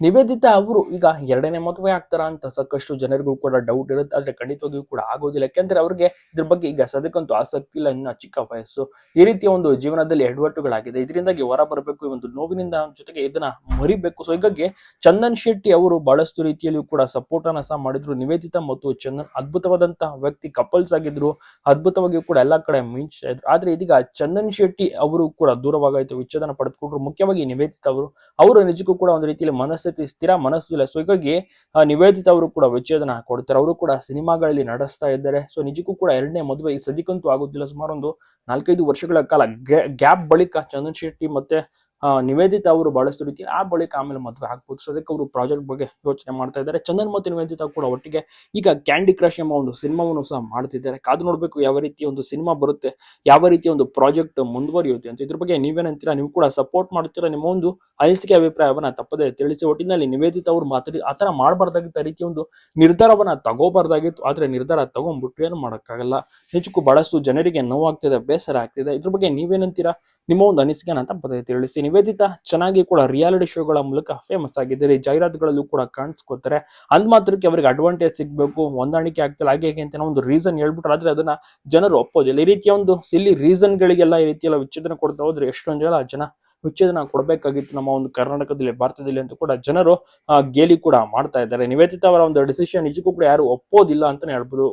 ನಿವೇದಿತಾ ಅವರು ಈಗ ಎರಡನೇ ಮದುವೆ ಆಗ್ತಾರ ಅಂತ ಸಾಕಷ್ಟು ಜನರಿಗೂ ಕೂಡ ಡೌಟ್ ಇರುತ್ತೆ. ಆದ್ರೆ ಖಂಡಿತವಾಗಿಯೂ ಕೂಡ ಆಗೋದಿಲ್ಲ. ಯಾಕೆಂದ್ರೆ ಅವ್ರಿಗೆ ಇದ್ರ ಬಗ್ಗೆ ಈಗ ಸದ್ಯಕ್ಕಂತೂ ಆಸಕ್ತಿ ಇಲ್ಲ, ಇನ್ನ ಚಿಕ್ಕ ವಯಸ್ಸು. ಈ ರೀತಿಯ ಒಂದು ಜೀವನದಲ್ಲಿ ಎಡವಟ್ಟುಗಳಾಗಿದೆ. ಇದರಿಂದಾಗಿ ಹೊರ ಬರಬೇಕು ಈ ಒಂದು ನೋವಿನಿಂದ ಜೊತೆಗೆ ಇದನ್ನ ಮರಿಬೇಕು. ಸೊ ಹೀಗಾಗಿ ಚಂದನ್ ಶೆಟ್ಟಿ ಅವರು ಬಹಳಷ್ಟು ರೀತಿಯಲ್ಲಿಯೂ ಕೂಡ ಸಪೋರ್ಟ್ ಅನ್ನ ಸಹ ಮಾಡಿದ್ರು. ನಿವೇದಿತ ಮತ್ತು ಚಂದನ್ ಅದ್ಭುತವಾದಂತಹ ವ್ಯಕ್ತಿ ಕಪಲ್ಸ್ ಆಗಿದ್ರು. ಅದ್ಭುತವಾಗಿಯೂ ಕೂಡ ಎಲ್ಲಾ ಕಡೆ ಮಿಂಚ್ತಾ ಇದ್ರು. ಆದ್ರೆ ಇದೀಗ ಚಂದನ್ ಶೆಟ್ಟಿ ಅವರು ಕೂಡ ದೂರವಾಗಾಯ್ತು ವಿಚ್ಛೇದನ ಪಡೆದುಕೊಂಡ್ರು. ಮುಖ್ಯವಾಗಿ ನಿವೇದಿತ ಅವರು. ಅವರು ನಿಜಕ್ಕೂ ಕೂಡ ಒಂದು ರೀತಿಯಲ್ಲಿ ಮನಸ್ಥಿತಿ ಸ್ಥಿರ ಮನಸ್ಸು ಇಲ್ಲ. ಸೊ ಹೀಗಾಗಿ ನಿವೇದಿತ ಅವರು ಕೂಡ ವಿಚ್ಛೇದನ ಕೊಡ್ತಾರೆ. ಅವರು ಕೂಡ ಸಿನಿಮಾಗಳಲ್ಲಿ ನಡೆಸ್ತಾ ಇದ್ದಾರೆ. ಸೊ ನಿಜಕ್ಕೂ ಕೂಡ ಎರಡನೇ ಮದುವೆ ಈ ಸದ್ಯಕ್ಕಂತೂ ಆಗೋದಿಲ್ಲ. ಸುಮಾರು ಒಂದು ನಾಲ್ಕೈದು ವರ್ಷಗಳ ಕಾಲ ಗ್ಯಾಪ್ ಬಳಿಕ ಚಂದನ್ ಶೆಟ್ಟಿ ಮತ್ತೆ ನಿವೇದಿತಾ ಅವರು ಬಹಳಷ್ಟು ರೀತಿ ಆ ಬಳಿಕ ಆಮೇಲೆ ಮದುವೆ ಆಗ್ಬೋದು. ಸೊ ಅದಕ್ಕೆ ಅವರು ಪ್ರಾಜೆಕ್ಟ್ ಬಗ್ಗೆ ಯೋಚನೆ ಮಾಡ್ತಾ ಇದ್ದಾರೆ. ಚಂದನ್ ಮತ್ತು ನಿವೇದಿತ ಕೂಡ ಒಟ್ಟಿಗೆ ಈಗ ಕ್ಯಾಂಡಿ ಕ್ರಶ್ ಎಂಬ ಒಂದು ಸಿನಿಮಾವನ್ನು ಸಹ ಮಾಡ್ತಿದ್ದಾರೆ. ಕಾದು ನೋಡಬೇಕು ಯಾವ ರೀತಿ ಒಂದು ಸಿನಿಮಾ ಬರುತ್ತೆ, ಯಾವ ರೀತಿ ಒಂದು ಪ್ರಾಜೆಕ್ಟ್ ಮುಂದುವರಿಯುತ್ತೆ ಅಂತ. ಇದ್ರ ಬಗ್ಗೆ ನೀವೇನಂತೀರಾ ನೀವು ಕೂಡ ಸಪೋರ್ಟ್ ಮಾಡ್ತೀರಾ ನಿಮ್ಮ ಒಂದು ಅನಿಸಿಕೆ, ಅಭಿಪ್ರಾಯವನ್ನ ತಪ್ಪದೆ ತಿಳಿಸಿ. ಒಟ್ಟಿನಲ್ಲಿ ನಿವೇದಿತ ಅವರು ಮಾತಾಡಿ, ಆ ಥರ ಮಾಡಬಾರ್ದಾಗಿತ್ತು ಆ ರೀತಿಯ ಒಂದು ನಿರ್ಧಾರವನ್ನ ತಗೋಬಾರ್ದಾಗಿತ್ತು. ಆದ್ರೆ ನಿರ್ಧಾರ ತಗೊಂಡ್ಬಿಟ್ಟು ಏನು ಮಾಡೋಕ್ಕಾಗಲ್ಲ. ಹೆಚ್ಚು ಬಹಳಷ್ಟು ಜನರಿಗೆ ನೋವಾಗ್ತಿದೆ, ಬೇಸರ ಆಗ್ತಿದೆ. ಇದ್ರ ಬಗ್ಗೆ ನೀವೇನಂತೀರಾ ನಿಮ್ಮ ಒಂದು ಅನಿಸಿಕೆನ ತಪ್ಪದೆ ತಿಳಿಸಿ. ನಿವೇದಿತಾ ಚೆನ್ನಾಗಿ ಕೂಡ ರಿಯಾಲಿಟಿ ಶೋಗಳ ಮೂಲಕ ಫೇಮಸ್ ಆಗಿದ್ದಾರೆ. ಜಾಹೀರಾತುಗಳಲ್ಲೂ ಕೂಡ ಕಾಣಿಸ್ಕೋತಾರೆ. ಅಂದ್ ಮಾತ್ರಕ್ಕೆ ಅವರಿಗೆ ಅಡ್ವಾಂಟೇಜ್ ಸಿಗಬೇಕು, ಹೊಂದಾಣಿಕೆ ಆಗ್ತಿಲ್ಲ. ಹಾಗೆ ಹೇಗೆ ಅಂತ ಒಂದು ರೀಸನ್ ಹೇಳ್ಬಿಟ್ರೆ ಆದ್ರೆ ಅದನ್ನ ಜನರು ಒಪ್ಪೋದಿಲ್ಲ. ಈ ರೀತಿಯ ಒಂದು ಸಿಲ್ಲಿ ರೀಸನ್ಗಳಿಗೆಲ್ಲ ಈ ರೀತಿಯೆಲ್ಲ ವಿಚ್ಛೇದನ ಕೊಡ್ತಾ ಹೋದ್ರೆ ಎಷ್ಟೊಂದು ಜನ ಜನ ವಿಚ್ಛೇದನ ಕೊಡಬೇಕಾಗಿತ್ತು ನಮ್ಮ ಒಂದು ಕರ್ನಾಟಕದಲ್ಲಿ, ಭಾರತದಲ್ಲಿ ಅಂತ ಕೂಡ ಜನರು ಗೇಲಿ ಕೂಡ ಮಾಡ್ತಾ ಇದ್ದಾರೆ. ನಿವೇದಿತ ಅವರ ಒಂದು ಡಿಸಿಷನ್ ನಿಜಕ್ಕೂ ಕೂಡ ಯಾರು ಒಪ್ಪೋದಿಲ್ಲ ಅಂತಾನೆ ಹೇಳ್ಬೋದು.